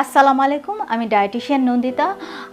আসসালামু আলাইকুম, আমি ডায়েটিশিয়ান নন্দিতা।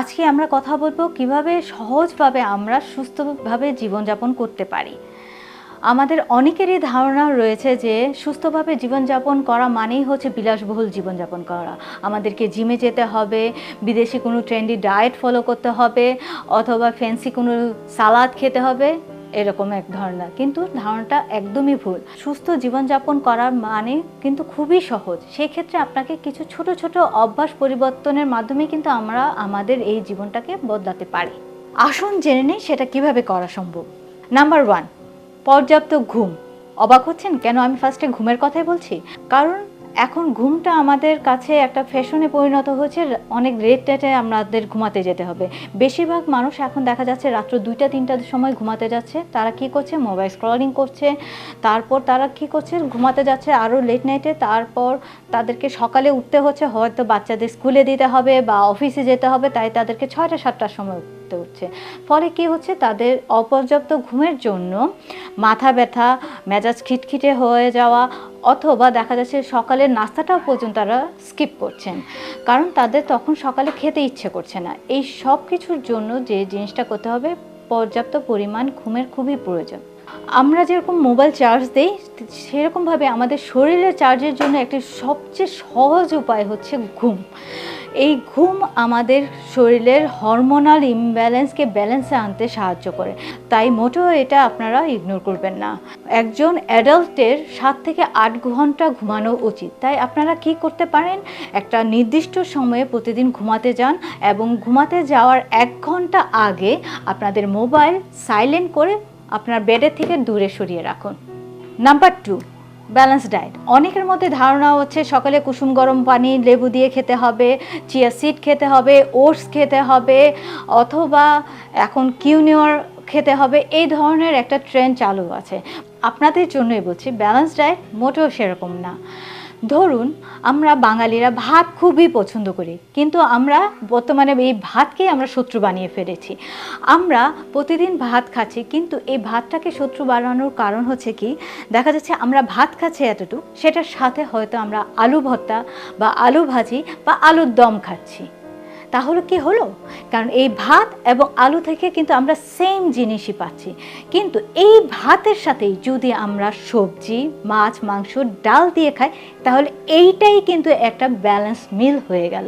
আজকে আমরা কথা বলব কীভাবে সহজভাবে আমরা সুস্থভাবে জীবনযাপন করতে পারি। আমাদের অনেকেরই ধারণা রয়েছে যে সুস্থভাবে জীবনযাপন করা মানেই হচ্ছে বিলাসবহুল জীবনযাপন করা। আমাদেরকে জিমে যেতে হবে, বিদেশি কোনো ট্রেন্ডি ডায়েট ফলো করতে হবে, অথবা ফ্যান্সি কোনো সালাদ খেতে হবে এরকম এক ধারণা। কিন্তু ধারণাটা একদমই ভুল। সুস্থ জীবনযাপন করার মানে কিন্তু খুবই সহজ। সেই ক্ষেত্রে আপনাকে কিছু ছোট ছোট অভ্যাস পরিবর্তনের মাধ্যমে কিন্তু আমরা আমাদের এই জীবনটাকে বদলাতে পারি। আসুন জেনে নিই সেটা কীভাবে করা সম্ভব। নাম্বার ওয়ান, পর্যাপ্ত ঘুম। অবাক হচ্ছেন? কেন আমি ফার্স্টে ঘুমের কথাই বলছি? কারণ এখন ঘুমটা আমাদের কাছে একটা ফ্যাশনে পরিণত হয়েছে, অনেক রেট টেটে আমাদের ঘুমাতে যেতে হবে। বেশিরভাগ মানুষ এখন দেখা যাচ্ছে রাত্র দুইটা তিনটার সময় ঘুমাতে যাচ্ছে। তারা কি করছে? মোবাইল স্ক্রলিং করছে। তারপর তারা কি করছে? ঘুমাতে যাচ্ছে আরও লেট নাইটে তারপর তাদেরকে সকালে উঠতে হচ্ছে। হয়তো বাচ্চাদের স্কুলে দিতে হবে বা অফিসে যেতে হবে। তাই তাদেরকে ছয়টা, সাতটার সময় উঠতে হচ্ছে। ফলে কি হচ্ছে? তাদের অপর্যাপ্ত ঘুমের জন্য মাথা ব্যথা, মেজাজ খিটখিটে হয়ে যাওয়া অথবা দেখা যাচ্ছে সকালের নাস্তাটাও পর্যন্ত তারা স্কিপ করছেন। কারণ তাদের তখন সকালে খেতে ইচ্ছে করছে না। এই সব কিছুর জন্য যে জিনিসটা করতে হবে, পর্যাপ্ত পরিমাণ ঘুমের খুবই প্রয়োজন। আমরা যেরকম মোবাইল চার্জ দিই, সেরকমভাবে আমাদের শরীরের চার্জের জন্য একটি সবচেয়ে সহজ উপায় হচ্ছে ঘুম। এই ঘুম আমাদের শরীরের হরমোনাল ইমব্যালেন্সকে ব্যালেন্সে আনতে সাহায্য করে। তাই মোটেও এটা আপনারা ইগনোর করবেন না। একজন অ্যাডাল্টের সাত থেকে আট ঘণ্টা ঘুমানো উচিত। তাই আপনারা কি করতে পারেন? একটা নির্দিষ্ট সময়ে প্রতিদিন ঘুমাতে যান এবং ঘুমাতে যাওয়ার এক ঘণ্টা আগে আপনাদের মোবাইল সাইলেন্ট করে আপনার বেডের থেকে দূরে সরিয়ে রাখুন। Number two balance diet. অনেকের মধ্যে ধারণা হচ্ছে সকালে কুসুম গরম পানি, লেবু দিয়ে খেতে হবে, চিয়া সিড খেতে হবে, ওটস খেতে হবে, অথবা এখন কিউনিওর খেতে হবে, এই ধরনের একটা ট্রেন্ড চালু আছে। আপনাদের জন্যই বলছি, ব্যালেন্স ডায়েট মোটেও সেরকম না। ধরুন, আমরা বাঙালিরা ভাত খুবই পছন্দ করি, কিন্তু আমরা বর্তমানে এই ভাতকেই আমরা শত্রু বানিয়ে ফেলেছি। আমরা প্রতিদিন ভাত খাচ্ছি, কিন্তু এই ভাতটাকে শত্রু বানানোর কারণ হচ্ছে কি, দেখা যাচ্ছে আমরা ভাত খাচ্ছি এতটুকু, সেটার সাথে হয়তো আমরা আলু ভর্তা বা আলু ভাজি বা আলুর দম খাচ্ছি। তাহলে কি হলো? কারণ এই ভাত এবং আলু থেকে কিন্তু আমরা সেম জিনিসই পাচ্ছি। কিন্তু এই ভাতের সাথেই যদি আমরা সবজি, মাছ, মাংস, ডাল দিয়ে খাই, তাহলে এইটাই কিন্তু একটা ব্যালেন্স মিল হয়ে গেল।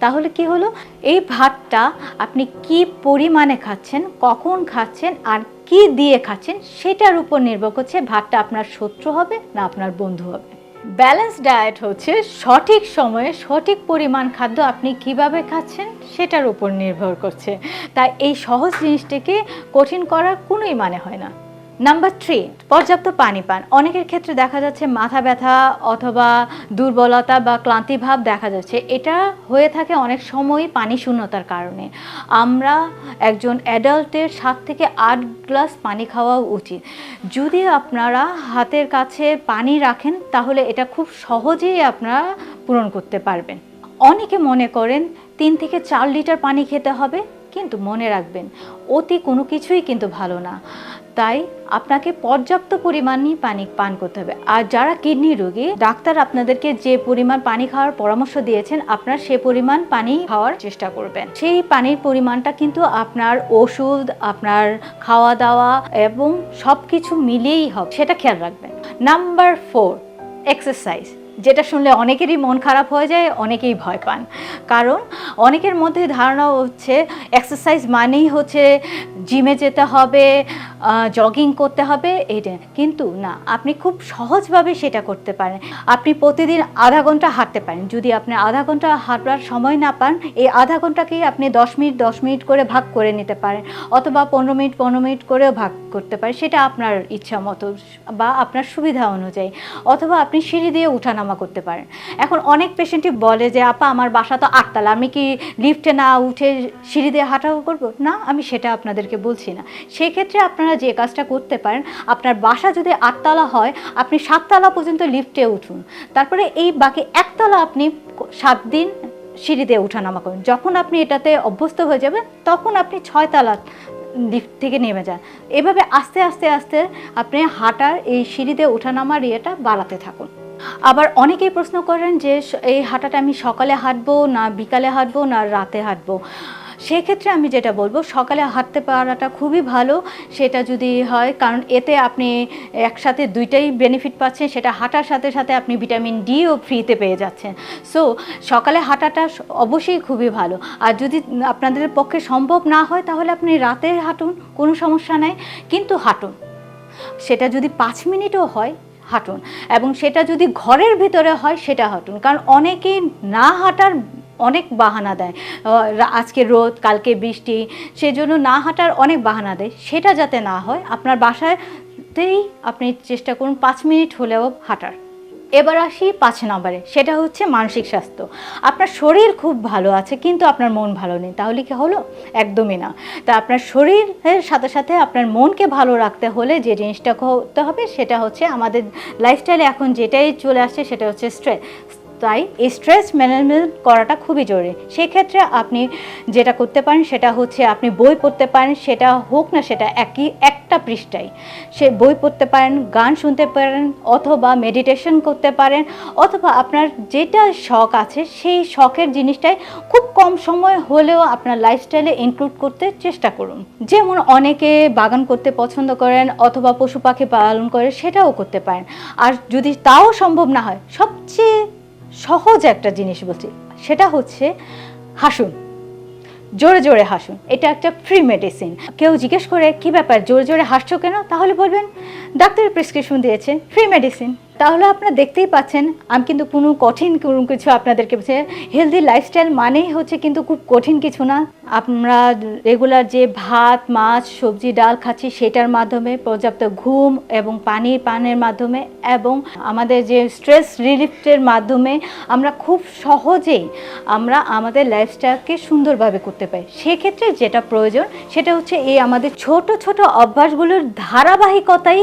তাহলে কি হলো? এই ভাতটা আপনি কি পরিমাণে খাচ্ছেন, কখন খাচ্ছেন, আর কি দিয়ে খাচ্ছেন, সেটার উপর নির্ভর করছে ভাতটা আপনার শত্রু হবে না আপনার বন্ধু হবে। ব্যালেন্স ডায়েট হচ্ছে সঠিক সময়ে সঠিক পরিমাণ খাদ্য আপনি কীভাবে খাচ্ছেন সেটার উপর নির্ভর করছে। তাই এই সহজ জিনিসটিকে কঠিন করার কোনোই মানে হয় না। নাম্বার থ্রি পর্যাপ্ত পানি পান অনেকের ক্ষেত্রে দেখা যাচ্ছে মাথা ব্যথা অথবা দুর্বলতা বা ক্লান্তি ভাব দেখা যাচ্ছে। এটা হয়ে থাকে অনেক সময় পানি শূন্যতার কারণে। আমরা একজন অ্যাডাল্টের সাত থেকে আট গ্লাস পানি খাওয়া উচিত। যদি আপনারা হাতের কাছে পানি রাখেন, তাহলে এটা খুব সহজেই আপনারা পূরণ করতে পারবেন। অনেকে মনে করেন তিন থেকে চার লিটার পানি খেতে হবে, কিন্তু মনে রাখবেন, অতি কোনো কিছুই কিন্তু ভালো না। তাই আপনাকে পর্যাপ্ত পরিমাণই পানি পান করতে হবে। আর যারা কিডনি রোগী, ডাক্তার আপনাদেরকে যে পরিমাণ পানি খাওয়ার পরামর্শ দিয়েছেন, আপনার সে পরিমাণ পানি খাওয়ার চেষ্টা করবেন। সেই পানির পরিমাণটা কিন্তু আপনার ওষুধ, আপনার খাওয়া দাওয়া এবং সব কিছু মিলিয়েই হবে, সেটা খেয়াল রাখবেন। নাম্বার ফোর, এক্সারসাইজ, যেটা শুনলে অনেকেরই মন খারাপ হয়ে যায়, অনেকেই ভয় পান। কারণ অনেকের মধ্যে ধারণা হচ্ছে, এক্সারসাইজ মানেই হচ্ছে জিমে যেতে হবে জগিং করতে হবে, এটা কিন্তু না, আপনি খুব সহজভাবে সেটা করতে পারেন। আপনি প্রতিদিন আধা ঘণ্টা হাঁটতে পারেন। যদি আপনি আধা ঘণ্টা হাঁটবার সময় না পান, এই আধা ঘন্টাকেই আপনি দশ মিনিট দশ মিনিট করে ভাগ করে নিতে পারেন, অথবা পনেরো মিনিট পনেরো মিনিট করেও ভাগ করতে পারেন, সেটা আপনার ইচ্ছা মতো বা আপনার সুবিধা অনুযায়ী। অথবা আপনি সিঁড়ি দিয়ে উঠানামা করতে পারেন। এখন অনেক পেশেন্টই বলে যে, আপা, আমার বাসা তো আটতলা, আমি কি লিফটে না উঠে সিঁড়ি দিয়ে হাঁটাও করব? না, আমি সেটা আপনাদেরকে বলছি না। সেক্ষেত্রে আপনারা যে কাজটা করতে পারেন, আপনার বাসা যদি আটতলা হয়, আপনি সাততলা পর্যন্ত লিফটে উঠুন। তারপরে এই বাকি একতলা আপনি সাত দিন সিঁড়িতে ওঠানামা করুন। যখন আপনি এটাতে অভ্যস্ত হয়ে যাবেন, তখন আপনি ছয়তলা লিফট থেকে নেমে যান। এভাবে আস্তে আস্তে আস্তে আপনি হাঁটার এই সিঁড়িতে ওঠানামার ইয়েটা বাড়াতে থাকুন। আবার অনেকেই প্রশ্ন করেন যে, এই হাঁটাটা আমি সকালে হাঁটবো না বিকালে হাঁটবো না রাতে হাঁটবো? সেক্ষেত্রে আমি যেটা বলব, সকালে হাঁটতে পারাটা খুবই ভালো। সেটা যদি হয়, কারণ এতে আপনি একসাথে দুইটাই বেনিফিট পাচ্ছেন, সেটা হাঁটার সাথে সাথে আপনি ভিটামিন ডিও ফ্রিতে পেয়ে যাচ্ছেন। সো সকালে হাঁটাটা অবশ্যই খুবই ভালো। আর যদি আপনাদের পক্ষে সম্ভব না হয়, তাহলে আপনি রাতে হাঁটুন, কোনো সমস্যা নাই। কিন্তু হাঁটুন। সেটা যদি পাঁচ মিনিটও হয়, হাঁটুন। এবং সেটা যদি ঘরের ভিতরে হয়, সেটা হাঁটুন। কারণ অনেকেই না হাঁটার অনেক বাহানা দেয়। আজকে রোদ, কালকে বৃষ্টি, সেজন্য না হাঁটার অনেক বাহানা দেয়। সেটা যাতে না হয়, আপনার বাসাতেই আপনি চেষ্টা করুন পাঁচ মিনিট হলেও হাঁটার। এবার আসি পাঁচ নম্বরে, সেটা হচ্ছে মানসিক স্বাস্থ্য। আপনার শরীর খুব ভালো আছে, কিন্তু আপনার মন ভালো নেই। তাহলে কি হলো? একদমই না। তা আপনার শরীরের সাথে সাথে আপনার মনকে ভালো রাখতে হলে যে জিনিসটা করতে হবে, সেটা হচ্ছে আমাদের লাইফস্টাইলে এখন যেটাই চলে আসছে, সেটা হচ্ছে স্ট্রেস তাই স্ট্রেস ম্যানেজমেন্ট করাটা খুবই জরুরি। সেক্ষেত্রে আপনি যেটা করতে পারেন সেটা হচ্ছে আপনি বই পড়তে পারেন, সেটা হোক না সেটা একই একটা পৃষ্ঠায়। সে বই পড়তে পারেন, গান শুনতে পারেন অথবা মেডিটেশন করতে পারেন অথবা আপনার যেটা শখ আছে সেই শখের জিনিসটাই খুব কম সময় হলেও আপনার লাইফস্টাইলে ইনক্লুড করতে চেষ্টা করুন। যেমন অনেকে বাগান করতে পছন্দ করেন অথবা পশু পাখি পালন করে সেটাও করতে পারেন। আর যদি তাও সম্ভব না হয়, সবচেয়ে সহজ একটা জিনিস বলছি। সেটা হচ্ছে হাসুন। জোরে জোরে হাসুন। এটা একটা ফ্রি মেডিসিন কেউ জিজ্ঞেস করে, কি ব্যাপার? জোরে জোরে হাসছো কেন? তাহলে বলবেন, ডাক্তারের প্রেসক্রিপশন দিয়েছে ফ্রি মেডিসিন তাহলে আপনারা দেখতেই পাচ্ছেন, আমি কিন্তু কোনো কঠিন কোনো কিছু আপনাদেরকে বলছি হেলদি লাইফস্টাইল মানেই হচ্ছে কিন্তু খুব কঠিন কিছু না। আমরা রেগুলার যে ভাত, মাছ, সবজি, ডাল খাচ্ছি, সেটার মাধ্যমে পর্যাপ্ত ঘুম এবং পানি পানের মাধ্যমে এবং আমাদের যে স্ট্রেস রিলিফের মাধ্যমে আমরা খুব সহজেই আমরা আমাদের লাইফস্টাইলকে সুন্দরভাবে করতে পারি। সেক্ষেত্রে যেটা প্রয়োজন, সেটা হচ্ছে এই আমাদের ছোট ছোট অভ্যাসগুলোর ধারাবাহিকতাই